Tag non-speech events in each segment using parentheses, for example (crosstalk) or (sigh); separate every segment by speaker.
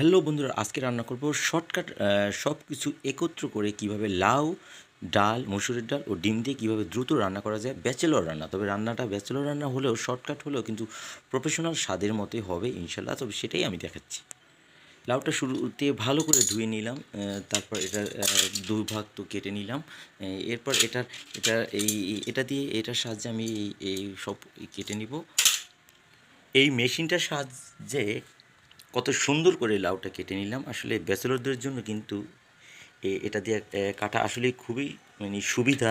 Speaker 1: Hello বন্ধুরা, আজকে রান্না করব শর্টকাট সব কিছু একত্র করে কীভাবে লাউ, ডাল, মসুরের ডাল ও ডিম দিয়ে কীভাবে দ্রুত রান্না করা যায়। ব্যাচেলর রান্না, তবে রান্নাটা ব্যাচেলর রান্না হলেও শর্টকাট হলেও কিন্তু প্রফেশনাল স্বাদের মতোই হবে ইনশাল্লাহ। তবে সেটাই আমি দেখাচ্ছি। লাউটা শুরুতে ভালো করে ধুয়ে নিলাম তারপর এটা দুই তো কেটে নিলাম। এরপর এটার, এটা এই, এটা দিয়ে এটার সাহায্যে আমি এই সব কেটে নিব। এই মেশিনটার সাহায্যে কত সুন্দর করে লাউটা কেটে নিলাম। আসলে ব্যাচেলরদের জন্য কিন্তু এটা দিয়ে কাটা আসলে খুবই মানে সুবিধা।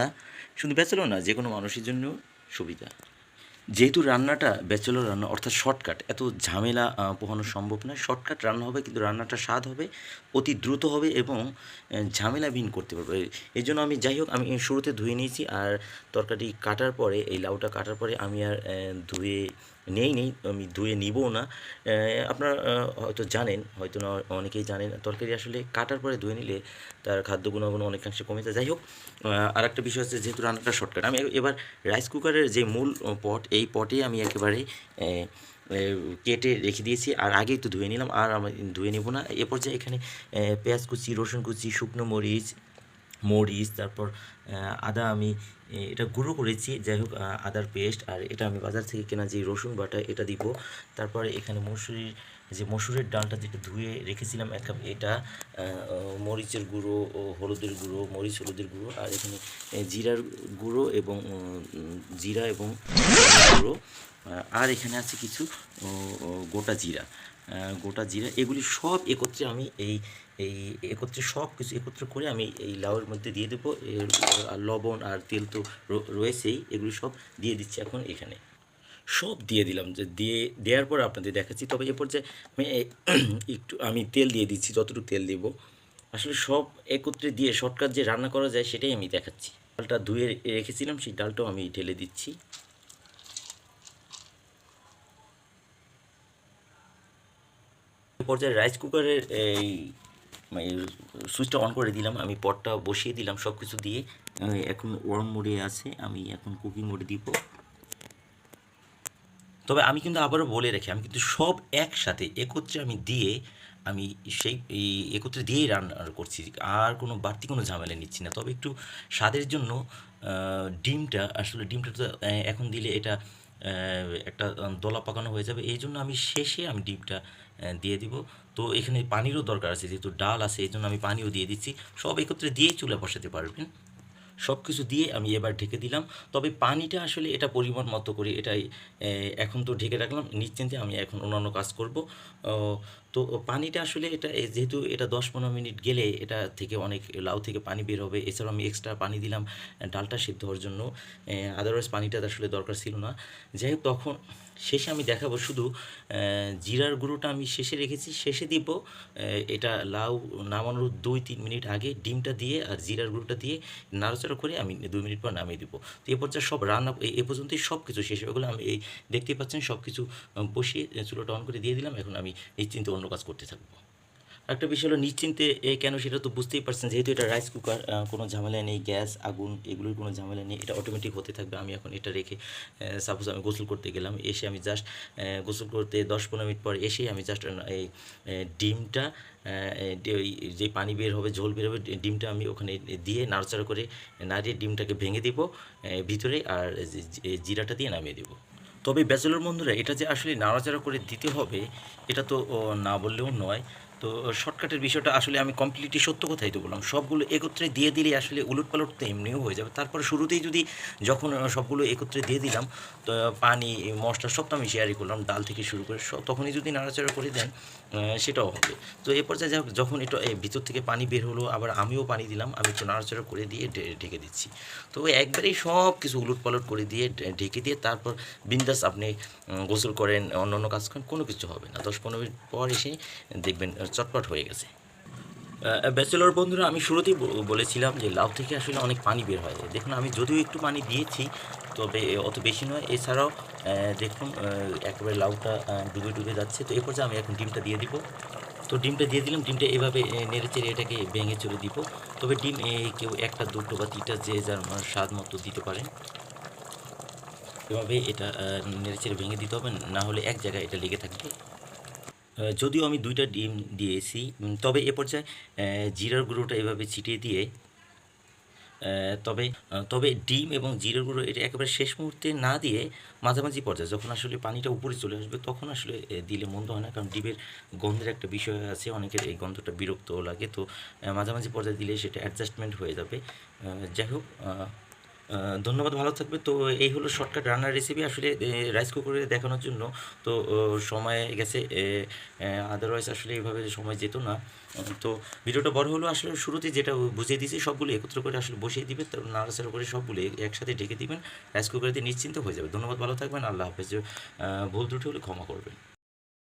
Speaker 1: শুধু ব্যাচেলর না যে কোনো মানুষের জন্য সুবিধা। যেহেতু রান্নাটা ব্যাচেলর রান্না, অর্থাৎ শর্টকাট, এত ঝামেলা পোহানো সম্ভব নয়। শর্টকাট রান্না হবে, কিন্তু রান্নাটা স্বাদ হবে, অতি দ্রুত হবে এবং ঝামেলাবিহীন করতে পারবে। এই জন্য আমি যাই হোক, আমি শুরুতে ধুয়ে নিয়েছি, আর তরকারি কাটার পরে, এই লাউটা কাটার পরে আমি আর ধুয়ে নেই নেই, আমি ধুয়ে নিবও না। আপনারা হয়তো জানেন, হয়তো না, অনেকেই জানেন, তরকারি আসলে কাটার পরে ধুয়ে নিলে তার খাদ্য গুণাগুণ অনেকাংশে কমে যায়। যাই হোক আর একটা বিষয় হচ্ছে যেহেতু রান্নাটা শর্টকাট আমি এবার রাইস কুকারের যে মূল পট এই পটে আমি একেবারে কেটে রেখে দিয়েছি, আর আগেই তো ধুয়ে নিলাম, আর আমি ধুয়ে নেব না। এরপর যে এখানে পেঁয়াজ কুচি, রসুন কুচি, শুকনো মরিচ মরিচ তারপর আদা আমি এটা গুঁড়ো করেছি, যাই হোক আদার পেস্ট আর এটা আমি বাজার থেকে কেনা যে রসুন বাটা, এটা দিব। তারপরে এখানে মসুরির, যে মসুরের ডালটা যেটা ধুয়ে রেখেছিলাম, এক কাপ এটা মরিচের গুঁড়ো হলুদের গুঁড়ো, মরিচ, হলুদের গুঁড়ো, আর এখানে জিরার গুঁড়ো এবং জিরা এবং গুঁড়ো আর এখানে আছে কিছু গোটা জিরা। গোটা জিরা এগুলি সব একত্রে আমি এই এই একত্রে সব কিছু একত্র করে আমি এই লাউয়ের মধ্যে দিয়ে দেবো। আর লবণ আর তেল তো রয়েছেই, এগুলি সব দিয়ে দিচ্ছি এখন এখানে। সব দিয়ে দিলাম, যে দিয়ে, দেওয়ার পর আপনাদের দেখাচ্ছি। তবে এ পর্যায়ে আমি (clears throat) একটু, আমি তেল দিয়ে দিচ্ছি, যতটুকু তেল দেব। আসলে সব একত্রে দিয়ে শর্টকাট যে রান্না করা যায়, সেটাই আমি দেখাচ্ছি। ডালটা ধুয়ে রেখেছিলাম, সেই ডালটাও আমি ঢেলে দিচ্ছি। পর্যায়ে রাইস কুকারের এই মানে সুইচটা অন করে দিলাম। আমি পটটা বসিয়ে দিলাম সব কিছু দিয়ে এখন ওয়ার্ম মোডে আছে। আমি এখন কুকিং মোডে দিব। তবে আমি কিন্তু আবারও বলে রাখি, আমি কিন্তু সব একসাথে একত্রে আমি দিয়ে, আমি সেই একত্রে দিয়েই রান্না করছি। আর কোনো বাড়তি কোনো ঝামেলা নিচ্ছি না। তবে একটু স্বাদের জন্য ডিমটা, আসলে ডিমটা তো এখন দিলে এটা একটা দলা পাকানো হয়ে যাবে। এই জন্য আমি শেষে আমি আহ, দিয়ে দিব। তো এখানে পানিরও দরকার আছে যেহেতু ডাল আছে এই জন্য আমি পানিও দিয়ে দিচ্ছি। সব একত্রে দিয়েই চুলা বসাতে পারবেন। সব কিছু দিয়ে আমি এবার ঢেকে দিলাম। তবে পানিটা আসলে এটা পরিমাণ মতো করে এটাই এখন তো ঢেকে রাখলাম। নিশ্চিন্তে আমি এখন অন্যান্য কাজ করব। তো পানিটা আসলে এটা যেহেতু এটা দশ পনেরো মিনিট গেলে এটা থেকে অনেক লাউ থেকে পানি বের হবে। এছাড়াও আমি এক্সট্রা পানি দিলাম ডালটা সিদ্ধ হওয়ার জন্য। আদারওয়াইজ পানিটা আসলে দরকার ছিল না। যাই হোক, তখন শেষে আমি দেখাবো শুধু জিরার গুঁড়োটা আমি শেষে রেখেছি। শেষে দিব এটা লাউ নামানোর দুই তিন মিনিট আগে ডিমটা দিয়ে আর জিরার গুঁড়োটা দিয়ে নাড়াচাড়া করে আমি দুই মিনিট পর নামিয়ে দিব। তো এ পর্যায়ে সব রান্না, এ- পর্যন্তই সব কিছু শেষ হয়ে গেলো। আমি এই দেখতেই পাচ্ছেন সব কিছু বসিয়ে চুলোটা অন করে দিয়ে দিলাম। এখন আমি নিশ্চিন্তে অন্য কাজ করতে থাকব। একটা বিষয় হলো নিশ্চিন্তে, এ কেন সেটা তো বুঝতেই পারছেন, যেহেতু এটা রাইস কুকার কোনো ঝামেলা নেই, গ্যাস, আগুন, এগুলোর কোনো ঝামেলা নেই, এটা অটোমেটিক হতে থাকবে। আমি এখন এটা রেখে সাপোজ আমি গোসল করতে গেলাম, এসে আমি জাস্ট গোসল করতে দশ পনেরো মিনিট পর এসেই আমি জাস্ট এই ডিমটা যে পানি বের হবে, ঝোল বের হবে, ডিমটা আমি ওখানে দিয়ে নাড়াচাড়া করে নাড়িয়ে ডিমটাকে ভেঙে দিব ভিতরে, আর জিরাটা দিয়ে নামিয়ে দেবো। তবে ব্যাচেলর বন্ধুরা, এটা যে আসলে নাড়াচাড়া করে দিতে হবে, এটা তো না বললেও নয়। তো শর্টকাটের বিষয়টা আসলে আমি কমপ্লিটলি সত্য কথাই তো বললাম। সবগুলো একত্রে দিয়ে দিলে আসলে উলট পালট তো এমনিও হয়ে যাবে। তারপরে শুরুতেই যদি যখন সবগুলো একত্রে দিয়ে দিলাম, তো পানি, মশলা সব তো আমি শেয়ারই করলাম, ডাল থেকে শুরু করে সব তখনই যদি নাড়াচাড়া করে দেন সেটাও হবে। তো এ পর্যায়ে যাই যখন এটা ভিতর থেকে পানি বের হলো, আবার আমিও পানি দিলাম, আমি একটু নাড়াচাড়া করে দিয়ে ঢেকে দিচ্ছি। তো একবারেই সব কিছু উলট পালট করে দিয়ে ঢেকে দিয়ে তারপর বিন্দাস আপনি গোসল করেন অন্য অন্য কাজ করেন, কোনো কিছু হবে না। দশ পনেরো মিনিট পর এসে দেখবেন চটপট হয়ে গেছে। ব্যাচেলর বন্ধুরা, আমি শুরুতেই বলেছিলাম যে লাউ থেকে আসলে অনেক পানি বের হয়। দেখুন, আমি যদিও একটু পানি দিয়েছি, তবে অত বেশি নয়। এছাড়াও দেখুন একেবারে লাউটা ডুবে ডুবে যাচ্ছে। তো এরপর যে আমি এখন ডিমটা দিয়ে দিব। তো ডিমটা দিয়ে দিলাম। ডিমটা এভাবে নেড়ে চেড়ে এটাকে ভেঙে চলে দিব। তবে ডিম কেউ একটা, দুটো বা তিনটা যে যার স্বাদ মতো দিতে পারেন। এভাবে এটা নেড়ে চেড়ে ভেঙে দিতে হবে। না হলে এক জায়গায় এটা লেগে থাকবে। যদিও আমি দুইটা ডিম দিয়েছি তবে এ পর্যায়ে জিরার গুঁড়োটা এভাবে ছিটিয়ে দিয়ে তবে তবে ডিম এবং জিরের গুঁড়ো এটা একেবারে শেষ মুহূর্তে না দিয়ে মাঝামাঝি পর্যায়ে যখন আসলে পানিটা উপরে চলে আসবে তখন আসলে দিলে মন্দ হয় না। কারণ ডিমের গন্ধের একটা বিষয় আছে, অনেকের এই গন্ধটা বিরক্তও লাগে। তো মাঝামাঝি পর্যায়ে দিলে সেটা অ্যাডজাস্টমেন্ট হয়ে যাবে। যাই হোক ধন্যবাদ, ভালো থাকবে। তো এই হলো শর্টকাট রান্নার রেসিপি আসলে রাইস কুকারে দেখানোর জন্য। তো সময় গেছে আদারওয়াইজ আসলে এইভাবে সময় যেত না। তো ভিডিওটা বড় হলো আসলে শুরুতে যেটা বুঝিয়ে দিয়েছি, সবগুলো একত্র করে আসলে বসিয়ে দিবে, তো নাড়াচাড়া করে সবগুলো একসাথে ঢেকে দিবেন। রাইস কুকারে নিশ্চিন্ত হয়ে যাবে। ধন্যবাদ, ভালো থাকবেন। আল্লাহ হাফেজ। ভুল ত্রুটি হলে ক্ষমা করবেন।